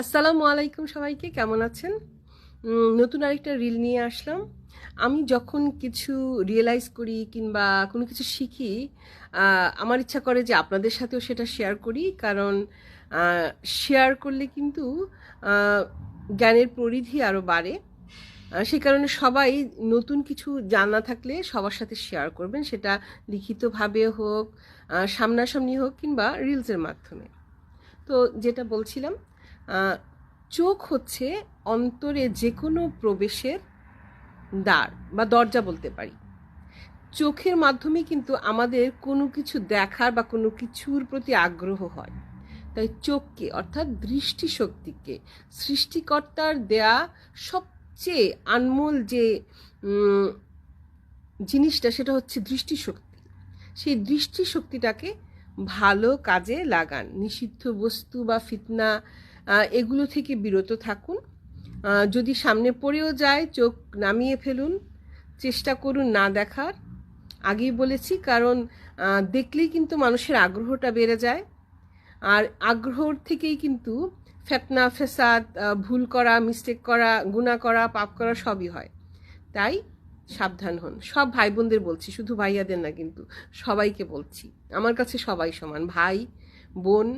আসসালামু আলাইকুম সবাইকে, কেমন আছেন? নতুন আরেকটা রিল নিয়ে আসলাম। আমি যখন কিছু রিয়েলাইজ করি কিংবা কোনো কিছু শিখি আমার ইচ্ছা করে যে আপনাদের সাথেও সেটা শেয়ার করি। কারণ শেয়ার করলে কিন্তু জ্ঞানের পরিধি আরও বাড়ে। সেই কারণে সবাই নতুন কিছু জানা থাকলে সবার সাথে শেয়ার করবেন। সেটা লিখিতভাবে হোক সামনাসামনি হোক কিংবা রিলসের মাধ্যমে। তো যেটা বলছিলাম চোখ হচ্ছে অন্তরে যে কোনো প্রবেশের দ্বার বা দরজা বলতে পারি। চোখের মাধ্যমে কিন্তু আমাদের কোনো কিছু দেখার বা কোনো কিছুর প্রতি আগ্রহ হয়। তাই চোখকে অর্থাৎ দৃষ্টিশক্তিকে, সৃষ্টিকর্তার দেয়া সবচেয়ে আনমোল যে জিনিসটা সেটা হচ্ছে দৃষ্টিশক্তি। সেই দৃষ্টিশক্তিটাকে ভালো কাজে লাগান। নিষিদ্ধ বস্তু বা ফিতনা এগুলো থেকে বিরত থাকুন। যদি সামনে পড়েও যায়, চোখ নামিয়ে ফেলুন, চেষ্টা করুন না দেখার। আগেই বলেছি, কারণ দেখলেই কিন্তু মানুষের আগ্রহটা বেড়ে যায়। আর আগ্রহর থেকেই কিন্তু ফেতনা, ফেসাদ ভুল করা মিস্টেক করা, গুণা করা, পাপ করা সবই হয়। তাই সাবধান হন। সব ভাই বোনদের বলছি, শুধু ভাইয়াদের না কিন্তু সবাইকে বলছি। আমার কাছে সবাই সমান, ভাই, বোন